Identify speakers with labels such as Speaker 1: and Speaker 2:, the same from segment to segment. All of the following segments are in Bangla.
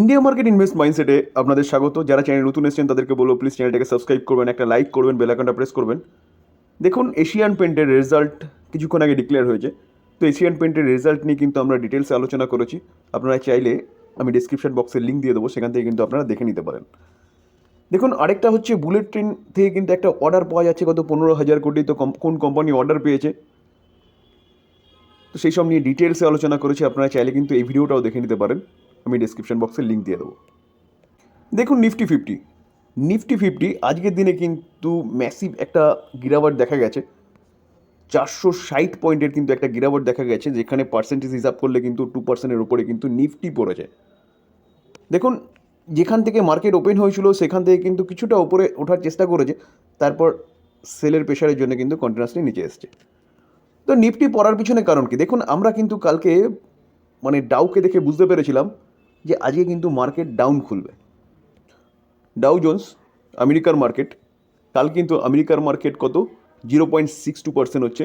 Speaker 1: ইন্ডিয়া মার্কেট ইনভেস্ট মাইন্ডসেটে আপনাদের স্বাগত। যারা চ্যানেল নতুন এসেছেন, তাদেরকে বলব প্লিজ চ্যানেলটাকে সাবস্ক্রাইব করবেন, একটা লাইক করবেন বেলাকানটা প্রেস করবেন। দেখুন এশিয়ান পেন্টের রেজাল্ট কিছুক্ষণ আগে ডিক্লেয়ার হয়েছে। তো এশিয়ান পেন্টের রেজাল্ট নিয়ে কিন্তু আমরা ডিটেলসে আলোচনা করেছি। আপনারা চাইলে আমি ডিসক্রিপশন বক্সের লিঙ্ক দিয়ে দেবো, সেখান থেকে কিন্তু আপনারা দেখে নিতে পারেন। দেখুন, আরেকটা হচ্ছে বুলেট ট্রেন থেকে কিন্তু একটা অর্ডার পাওয়া যাচ্ছে কত পনেরো হাজার কোটি। তো কোন কোম্পানি অর্ডার পেয়েছে? তো সেই সব নিয়ে ডিটেলসে আলোচনা করেছি, আপনারা চাইলে কিন্তু এই ভিডিওটাও দেখে নিতে পারেন। আমি ডিসক্রিপশন বক্সে লিঙ্ক দিয়ে দেবো। দেখুন নিফটি ফিফটি নিফটি ফিফটি আজকের দিনে কিন্তু ম্যাসিভ একটা গিরাওয়াট দেখা গেছে। চারশো ষাট পয়েন্টের কিন্তু একটা গিরাওয়াট দেখা গেছে, যেখানে পার্সেন্টেজ হিসাব করলে কিন্তু টু পার্সেন্টের উপরে কিন্তু নিফটি পড়েছে। দেখুন, যেখান থেকে মার্কেট ওপেন হয়েছিল, সেখান থেকে কিন্তু কিছুটা ওপরে ওঠার চেষ্টা করেছে, তারপর সেলের প্রেশারের জন্য কিন্তু কন্টিনিউসলি নিচে এসছে। তো নিফটি পড়ার পিছনে কারণ কি? দেখুন, আমরা কিন্তু কালকে মানে ডাউকে দেখে বুঝতে পেরেছিলাম যে আজকে কিন্তু মার্কেট ডাউন খুলবে। ডাউ জোন্স আমেরিকার মার্কেট কাল কিন্তু আমেরিকার মার্কেট কত? Zero point six two percent হচ্ছে,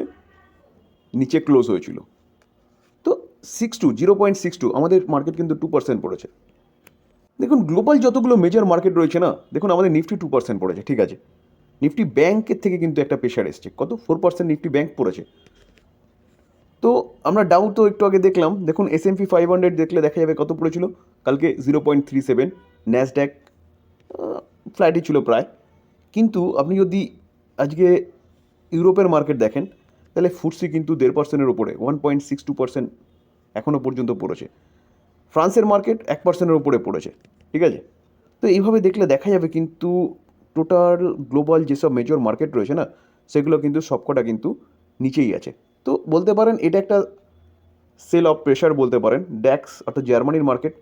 Speaker 1: নিচে ক্লোজ হয়েছিল। তো six two zero point six two আমাদের মার্কেট কিন্তু টু পার্সেন্ট পড়েছে। দেখুন গ্লোবাল যতগুলো মেজর মার্কেট রয়েছে না, দেখুন আমাদের নিফটি টু পার্সেন্ট পড়েছে, ঠিক আছে। নিফটি ব্যাংকের থেকে কিন্তু একটা প্রেশার এসছে। কত? ফোর পার্সেন্ট নিফটি ব্যাংক পড়েছে। তো আমরা ডাউ তো একটু আগে দেখলাম। দেখুন S M P five hundred দেখলে দেখা যাবে কত পড়েছিল? কালকে zero point three seven Nasdaq ফ্ল্যাটই ছিল প্রায়। কিন্তু আপনি যদি আজকে ইউরোপের মার্কেট দেখেন, তাহলে ফুটসি কিন্তু দেড় পার্সেন্টের ওপরে one point six two percent এখনও পর্যন্ত পড়েছে। ফ্রান্সের মার্কেট এক পার্সেন্টের উপরে পড়েছে, ঠিক আছে? তো এইভাবে দেখলে দেখা যাবে কিন্তু টোটাল গ্লোবাল যেসব মেজর মার্কেট রয়েছে না, সেগুলো কিন্তু সবকটা কিন্তু নিচেই আছে। তো বলতে পারেন এটা একটা সেল অফ প্রেশার বলতে পারেন। ড্যাক্স অর্থাৎ জার্মানির মার্কেট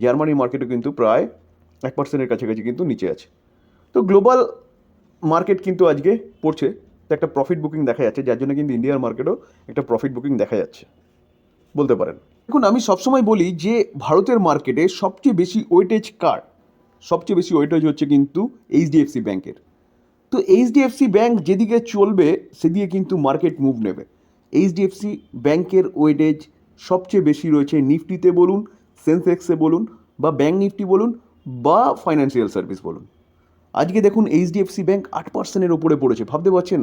Speaker 1: জার্মানির মার্কেটও কিন্তু প্রায় এক পার্সেন্টের কাছাকাছি কিন্তু নিচে আছে। তো গ্লোবাল মার্কেট কিন্তু আজকে পড়ছে, তো একটা প্রফিট বুকিং দেখা যাচ্ছে, যার জন্য কিন্তু ইন্ডিয়ার মার্কেটও একটা প্রফিট বুকিং দেখা যাচ্ছে, বলতে পারেন। দেখুন, আমি সবসময় বলি যে ভারতের মার্কেটে সবচেয়ে বেশি ওয়েটেজ কার? সবচেয়ে বেশি ওয়েটেজ হচ্ছে কিন্তু এইচডিএফসি ব্যাংকের তো এইচডিএফসি ব্যাংক যেদিকে চলবে, সেদিকে কিন্তু মার্কেট মুভ নেবে। এইচডিএফসি ব্যাংকের ওয়েটেজ সবচেয়ে বেশি রয়েছে নিফটিতে বলুন, সেন্সেক্সে বলুন বা ব্যাংক নিফটি বলুন বা ফাইন্যান্সিয়াল সার্ভিস বলুন। আজকে দেখুন এইচডিএফসি ব্যাংক আট পার্সেন্টের ওপরে পড়েছে। ভাবতে পারছেন?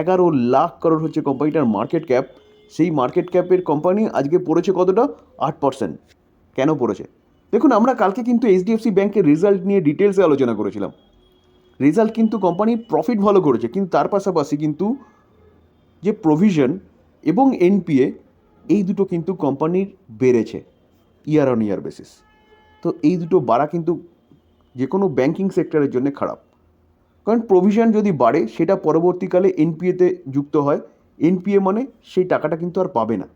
Speaker 1: এগারো লাখ করোড় হচ্ছে কোম্পানিটার মার্কেট ক্যাপ সেই মার্কেট ক্যাপের কোম্পানি আজকে পড়েছে কতটা? আট পার্সেন্ট। কেন পড়েছে? দেখুন, আমরা কালকে কিন্তু এইচডিএফসি ব্যাংকের রেজাল্ট নিয়ে ডিটেলসে আলোচনা করেছিলাম। রেজাল্ট কিন্তু কোম্পানি প্রফিট ভালো করেছে, কিন্তু তার পাশাপাশি কিন্তু যে প্রভিশন এবং এনপিএ এই দুটো কিন্তু কোম্পানির বেড়েছে ইয়ার অন ইয়ার বেসিস তো এই দুটো বাড়া কিন্তু যে কোনো ব্যাঙ্কিং সেক্টরের জন্য খারাপ। কারণ প্রভিশন যদি বাড়ে, সেটা পরবর্তীকালে এনপিএতে যুক্ত হয়। এনপিএ মানে সেই টাকাটা কিন্তু আর পাবে না।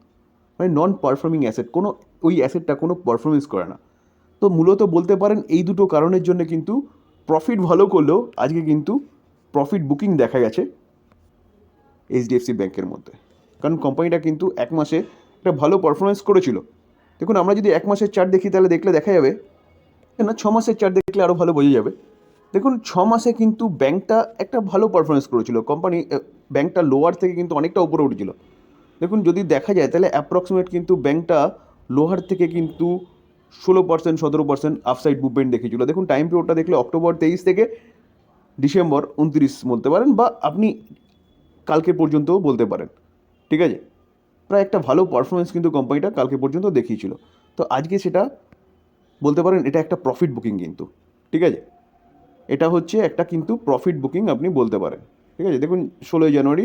Speaker 1: মানে নন পারফর্মিং অ্যাসেট কোনো ওই অ্যাসেটটা কোনো পারফরমেন্স করে না। তো মূলত বলতে পারেন এই দুটো কারণের জন্য কিন্তু প্রফিট ভালো করলেও আজকে কিন্তু প্রফিট বুকিং দেখা গেছে এইচডিএফসি ব্যাংকের মধ্যে। কারণ কোম্পানিটা কিন্তু এক মাসে একটা ভালো পারফরমেন্স করেছিল। দেখুন, আমরা যদি এক মাসের চার্ট দেখি, তাহলে দেখলে দেখা যাবে না ছ মাসের চার্ট দেখলে আরও ভালো বোঝা যাবে। দেখুন, ছ মাসে কিন্তু ব্যাংকটা একটা ভালো পারফরমেন্স করেছিল। কোম্পানি ব্যাংকটা লোয়ার থেকে কিন্তু অনেকটা উপরে উঠেছিল। দেখুন, যদি দেখা যায়, তাহলে অ্যাপ্রক্সিমেট কিন্তু ব্যাংকটা লোহার থেকে কিন্তু ষোলো পার্সেন্ট সতেরো পার্সেন্ট আফসাইড মুভমেন্ট দেখেছিল দেখুন টাইম পিরিয়ডটা দেখলে অক্টোবর তেইশ থেকে ডিসেম্বর উনত্রিশ বলতে পারেন, বা আপনি কালকে পর্যন্তও বলতে পারেন। ঠিক আছে? প্রায় একটা ভালো পারফরমেন্স কিন্তু কোম্পানিটা কালকে পর্যন্ত দেখিয়েছিল। তো আজকে সেটা বলতে পারেন এটা একটা প্রফিট বুকিং কিন্তু, ঠিক আছে? এটা হচ্ছে একটা কিন্তু প্রফিট বুকিং আপনি বলতে পারেন, ঠিক আছে? দেখুন, ষোলোই জানুয়ারি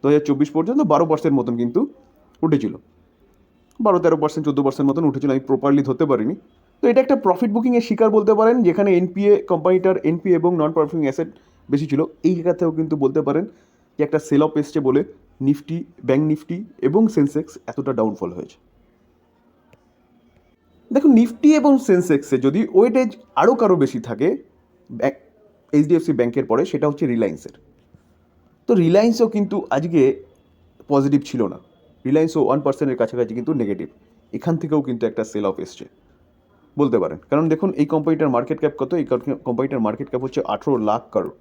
Speaker 1: দু হাজার চব্বিশ পর্যন্ত বারো পার্সেন্ট মতন কিন্তু উঠেছিল। বারো তেরো পার্সেন্ট চোদ্দ পার্সেন্ট মতন উঠেছিল, আমি প্রপারলি ধরতে পারিনি। তো এটা একটা প্রফিট বুকিংয়ের শিকার বলতে পারেন, যেখানে এনপিএ কোম্পানিটার এনপিএ এবং নন পারফর্মিং অ্যাসেট বেশি ছিল। এই জায়গাতেও কিন্তু বলতে পারেন যে একটা সেল অফ এসছে বলে নিফটি ব্যাঙ্ক নিফটি এবং সেন্সেক্স এতটা ডাউনফল হয়েছে। দেখুন নিফটি এবং সেন্সেক্সে যদি ওয়েটেজ আরও কারও বেশি থাকে এইচডিএফসি ব্যাংকের পরে, সেটা হচ্ছে রিলায়েন্সের তো রিলায়েন্সও কিন্তু আজকে পজিটিভ ছিল না। রিলায়েন্সও ওয়ান পার্সেন্টের কাছাকাছি কিন্তু নেগেটিভ এখান থেকেও কিন্তু একটা সেল অফ এসছে। বলতে পারেন। কারণ দেখুন, এই কোম্পানিটার মার্কেট ক্যাপ কত? এই কোম্পানিটার মার্কেট ক্যাপ হচ্ছে আঠেরো লাখ কারও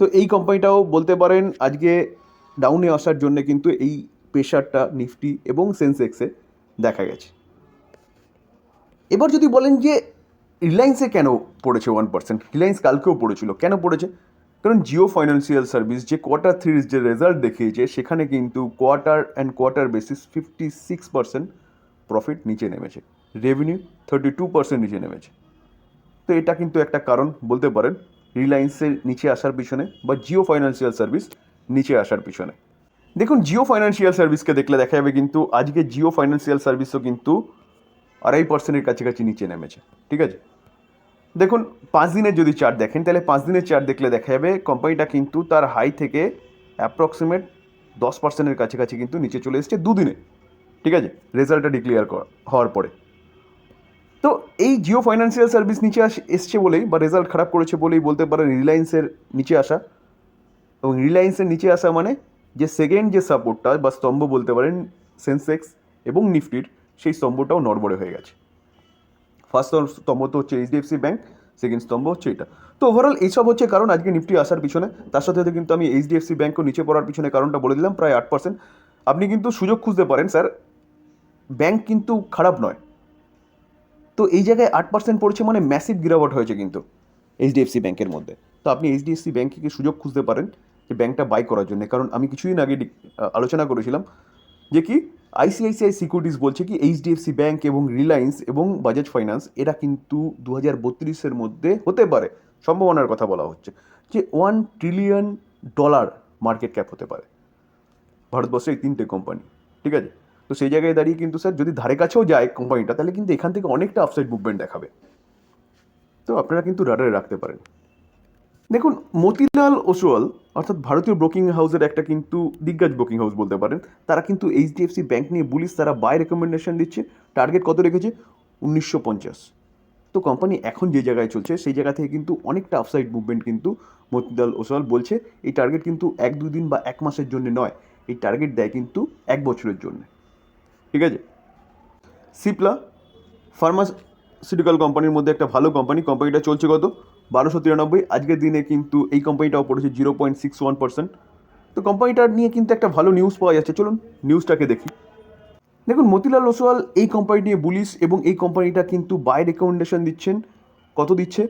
Speaker 1: তো এই কোম্পানিটাও বলতে পারেন আজকে ডাউনে আসার জন্য কিন্তু এই প্রেশারটা নিফটি এবং সেন্সেক্সে দেখা গেছে। এবার যদি বলেন যে রিলায়েন্সে কেন পড়েছে ওয়ান পার্সেন্ট রিলায়েন্স কালকেও পড়েছিল। কেন পড়েছে? কারণ জিও ফাইন্যান্সিয়াল সার্ভিস যে কোয়ার্টার থ্রির যে রেজাল্ট দেখিয়েছে, সেখানে কিন্তু quarter and quarter basis fifty six percent profit নিচে নেমেছে। রেভিনিউ থার্টি টু পার্সেন্ট নিচে নেমেছে। তো এটা কিন্তু একটা কারণ, বলতে পারেন রিলায়েন্সের নিচে আসার পিছনে বা জিও ফাইন্যান্সিয়াল সার্ভিস নিচে আসার পিছনে। দেখুন, জিও ফাইন্যান্সিয়াল সার্ভিসকে দেখলে দেখা যাবে কিন্তু আজকে জিও ফাইন্যান্সিয়াল সার্ভিসও কিন্তু আড়াই পার্সেন্টের কাছাকাছি নিচে নেমেছে। ঠিক আছে? দেখুন, পাঁচ দিনের যদি চার্ট দেখেন, তাহলে পাঁচ দিনের চার্ট দেখলে দেখা যাবে কোম্পানিটা কিন্তু তার হাই থেকে অ্যাপ্রক্সিমেট দশ পার্সেন্টের কাছাকাছি কিন্তু নিচে চলে এসেছে দুদিনে। ঠিক আছে? রেজাল্টটা ডিক্লেয়ার হওয়ার পরে। তো এই জিও ফাইন্যান্সিয়াল সার্ভিস নিচে আস, এসছে বলেই বা রেজাল্ট খারাপ করেছে বলেই বলতে পারেন রিলায়েন্সের নিচে আসা। এবং রিলায়েন্সের নিচে আসা মানে যে সেকেন্ড যে সাপোর্টটা বা স্তম্ভ বলতে পারেন সেন্সেক্স এবং নিফটির সেই স্তম্ভটাও নড়বড়ে হয়ে গেছে। ফার্স্ট স্তম্ভ তো হচ্ছে এইচডিএফসি ব্যাঙ্ক সেকেন্ড স্তম্ভ হচ্ছে এটা। তো ওভারঅল এইসব হচ্ছে কারণ আজকে নিফটি আসার পিছনে। তার সাথে সাথে কিন্তু আমি এইচডিএফসি ব্যাঙ্কও নিচে পড়ার পিছনে কারণটা বলে দিলাম, প্রায় আট পার্সেন্ট আপনি কিন্তু সুযোগ খুঁজতে পারেন, স্যার। ব্যাঙ্ক কিন্তু খারাপ নয়। তো এই জায়গায় আট পার্সেন্ট পড়ছে মানে ম্যাসিভ গিরাবট হয়েছে কিন্তু এইচডিএফসি ব্যাংকের মধ্যে। তো আপনি এইচডিএফসি ব্যাংকে কি সুযোগ খুঁজতে পারেন যে ব্যাংকটা বাই করার জন্য। কারণ আমি কিছুদিন আগে আলোচনা করেছিলাম যে কি আইসিআইসিআই সিকিউরিটিস বলছে কি এইচডিএফসি ব্যাংক এবং রিলায়েন্স এবং বাজাজ ফাইন্যান্স এরা কিন্তু দু হাজার বত্রিশের মধ্যে হতে পারে। সম্ভাবনার কথা বলা হচ্ছে যে one trillion dollar market cap হতে পারে। ভারতবর্ষে এই তিনটে কোম্পানি ঠিক আছে? তো সেই জায়গায় দাঁড়িয়ে কিন্তু স্যার যদি ধারে কাছেও যায় কোম্পানিটা তাহলে কিন্তু এখান থেকে অনেকটা আপসাইড মুভমেন্ট দেখাবে। তো আপনারা কিন্তু রাডারে রাখতে পারেন। দেখুন, মতিলাল ওসওয়াল, অর্থাৎ ভারতীয় ব্রোকিং হাউসের একটা কিন্তু দিগ্গজ ব্রোকিং হাউস বলতে পারেন, তারা কিন্তু এইচডিএফসি ব্যাংক নিয়ে বুলিশ তারা বাই রেকমেন্ডেশন দিচ্ছে টার্গেট কত রেখেছে? উনিশশো পঞ্চাশ। তো কোম্পানি এখন যে জায়গায় চলছে, সেই জায়গা থেকে কিন্তু অনেকটা আপসাইড মুভমেন্ট কিন্তু মতিলাল ওসওয়াল বলছে, এই টার্গেট কিন্তু এক দুই দিন বা এক মাসের জন্য নয়, এই টার্গেট দেয় কিন্তু এক বছরের জন্য। ঠিক আছে? সিপলা ফার্মাসিউটিক্যাল কোম্পানির মধ্যে একটা ভালো কোম্পানি কোম্পানিটা চলছে কত? বারোশো তিরানব্বই। আজকের দিনে কিন্তু এই কোম্পানিটাও পড়েছে zero point six one percent তো কোম্পানিটা নিয়ে কিন্তু একটা ভালো নিউজ পাওয়া যাচ্ছে। চলুন নিউজটাকে দেখি। দেখুন, মতিলাল ওসওয়াল এই কোম্পানি নিয়ে বুলিশ এবং এই কোম্পানিটা কিন্তু বাই রেকমেন্ডেশন দিচ্ছেন। কত দিচ্ছে?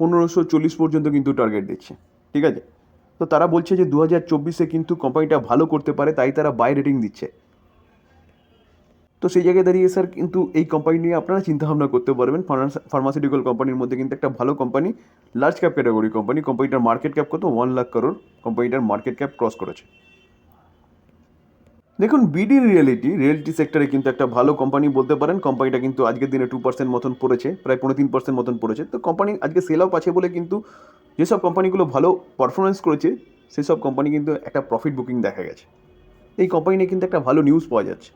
Speaker 1: পনেরোশো চল্লিশ পর্যন্ত কিন্তু টার্গেট দিচ্ছে। ঠিক আছে? তো তারা বলছে যে দু হাজার চব্বিশে কিন্তু কোম্পানিটা ভালো করতে পারে, তাই তারা বাই রেটিং দিচ্ছে। তো সেই জায়গায় দাঁড়িয়ে স্যার কিন্তু এই কোম্পানি নিয়ে আপনারা চিন্তাভাবনা করতে পারবেন। ফার্মাসিউটিক্যাল কোম্পানির মধ্যে কিন্তু একটা ভালো company large cap category company কোম্পানিটার market cap কত? ওয়ান লাখ করোড় কোম্পানিটার মার্কেট ক্যাপ ক্রস করেছে। দেখুন বিডি রিয়েলিটি রিয়েলিটি সেক্টরে কিন্তু একটা ভালো কোম্পানি বলতে পারেন। কোম্পানিটা কিন্তু আজকের দিনে টু পার্সেন্ট মতন পড়েছে, প্রায় পনেরো তিন পার্সেন্ট মতন পড়েছে। তো কোম্পানি আজকে সেল আপ আছে বলে কিন্তু যেসব কোম্পানিগুলো ভালো পারফরমেন্স করেছে, সেসব কোম্পানি কিন্তু একটা প্রফিট বুকিং দেখা গেছে। এই কোম্পানি নিয়ে কিন্তু একটা ভালো নিউজ পাওয়া যাচ্ছে।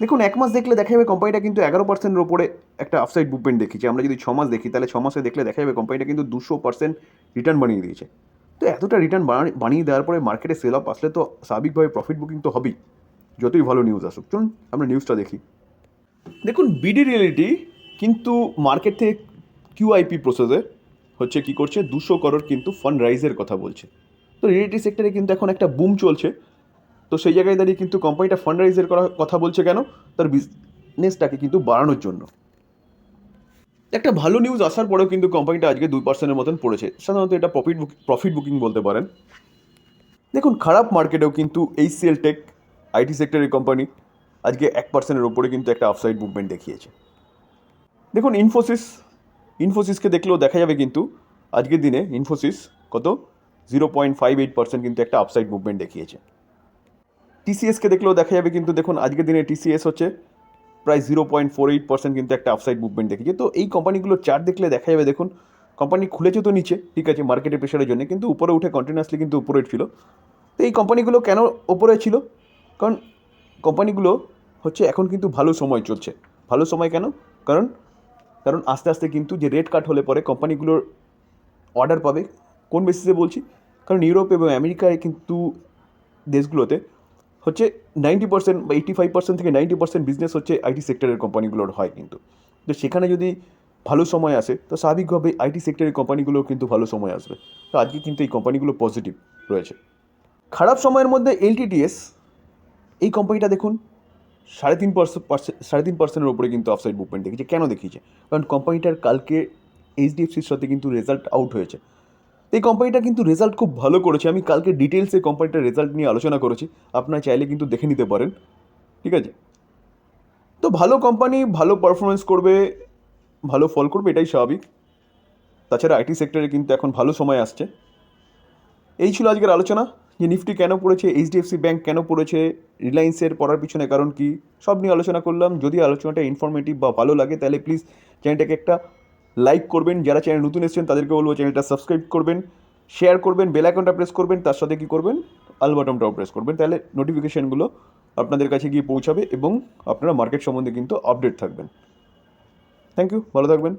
Speaker 1: দেখুন, এক মাস দেখলে দেখা যাবে কোম্পানিটা কিন্তু এগারো পার্সেন্টের ওপরে একটা আফসাইড মুভমেন্ট দেখেছি আমরা যদি ছ মাস দেখি, তাহলে ছ মাসে দেখলে দেখা যাবে কোম্পানিটা কিন্তু দুশো পার্সেন্ট রিটার্ন বানিয়ে দিয়েছে। তো এতটা রিটার্ন বানিয়ে দেওয়ার পরে মার্কেটে সেল আপ আসলে তো স্বাভাবিকভাবে প্রফিট বুকিং তো হবেই। যতই ভালো নিউজ আসুক। চলুন, আমরা নিউজটা দেখি। দেখুন বিডি রিয়েলিটি কিন্তু মার্কেট থেকে কিউআইপি প্রসেসে হচ্ছে কি করছে? দুশো করোড় কিন্তু ফান্ড রাইজের কথা বলছে। তো রিয়েলিটি সেক্টরে কিন্তু এখন একটা বুম চলছে। তো সেই জায়গায় দাঁড়িয়ে কিন্তু কোম্পানিটা ফান্ড রাইজের কথা বলছে কেন? তার বিজনেসটাকে কিন্তু বাড়ানোর জন্য। একটা ভালো নিউজ আসার পরেও কিন্তু কোম্পানিটা আজকে দুই পার্সেন্টের মতন পড়েছে। সাধারণত এটা প্রফিট বুক প্রফিট বুকিং বলতে পারেন। দেখুন, খারাপ মার্কেটেও কিন্তু এইচসিএল টেক আইটি সেক্টরের কোম্পানি আজকে এক পার্সেন্টের ওপরে কিন্তু একটা আফসাইড মুভমেন্ট দেখিয়েছে। দেখুন ইনফোসিস ইনফোসিসকে দেখলেও দেখা যাবে কিন্তু আজকের দিনে ইনফোসিস কত? Zero point five eight percent কিন্তু একটা আপসাইড মুভমেন্ট দেখিয়েছে। টিসিএসকে দেখলেও দেখা যাবে কিন্তু দেখুন, আজকের দিনে টিসিএস হচ্ছে প্রায় zero point four eight percent কিন্তু একটা আপসাইড মুভমেন্ট দেখিয়েছে তো এই কোম্পানিগুলোর চার্ট দেখলে দেখা যাবে দেখুন কোম্পানি খুলেছে তো নিচে, ঠিক আছে মার্কেটের প্রেশারের জন্য, কিন্তু উপরে উঠে কন্টিনিউয়াসলি কিন্তু উপরে ছিল। তো এই কোম্পানিগুলো কেন ওপরে ছিল? কারণ কোম্পানিগুলো হচ্ছে এখন কিন্তু ভালো সময় চলছে। ভালো সময় কেন? কারণ কারণ আস্তে আস্তে কিন্তু যে রেট কাট হলে পরে কোম্পানিগুলোর অর্ডার পাবে। কোন বেসিসে বলছি? কারণ ইউরোপ এবং আমেরিকায় কিন্তু দেশগুলোতে হচ্ছে নাইনটি পার্সেন্ট বা এইটি ফাইভ পার্সেন্ট থেকে নাইনটি পার্সেন্ট বিজনেস হচ্ছে আইটি সেক্টরের কোম্পানিগুলোর হয় কিন্তু। তো সেখানে যদি ভালো সময় আসে, তো স্বাভাবিকভাবে আইটি সেক্টরের কোম্পানিগুলোও কিন্তু ভালো সময় আসবে। তো আজকে কিন্তু এই কোম্পানিগুলো পজিটিভ রয়েছে। খারাপ সময়ের মধ্যে এলটিটিএস এই কোম্পানিটা দেখুন, সাড়ে তিন পার্সেন্ট সাড়ে তিন পার্সেন্টের ওপরে কিন্তু অফসাইড মুভমেন্ট দেখিয়েছে। কেন দেখিয়েছে? কারণ কোম্পানিটার কালকে এইচডিএফসির সাথে কিন্তু রেজাল্ট আউট হয়েছে। এই কোম্পানিটা কিন্তু রেজাল্ট খুব ভালো করেছে। আমি কালকে ডিটেলসে কোম্পানিটার রেজাল্ট নিয়ে আলোচনা করেছি। আপনারা চাইলে কিন্তু দেখে নিতে পারেন। ঠিক আছে? তো ভালো কোম্পানি ভালো পারফরমেন্স করবে, ভালো ফল করবে, এটাই স্বাভাবিক। তাছাড়া আইটি সেক্টরে কিন্তু এখন ভালো সময় আসছে। এই ছিল আজকের আলোচনা। যে নিফটি কেন পড়েছে এইচডিএফসি ব্যাংক কেন পড়েছে রিলায়েন্সের পড়ার পিছনে কারণ কি, সব নিয়ে আলোচনা করলাম। যদি আলোচনাটা ইনফরমেটিভ বা ভালো লাগে, তাহলে প্লিজ চ্যানেলটাকে একটা লাইক করবেন, যারা চ্যানেল নতুন এসেছেন, তাদেরকে বলব চ্যানেলটা সাবস্ক্রাইব করবেন শেয়ার করবেন বেল আইকনটা প্রেস করবেন, তার সাথে কী করবেন? আল বাটনটাও প্রেস করবেন, তাহলে নোটিফিকেশানগুলো আপনাদের কাছে গিয়ে পৌঁছাবে এবং আপনারা মার্কেট সম্বন্ধে কিন্তু আপডেট থাকবেন। থ্যাংক ইউ ভালো থাকবেন।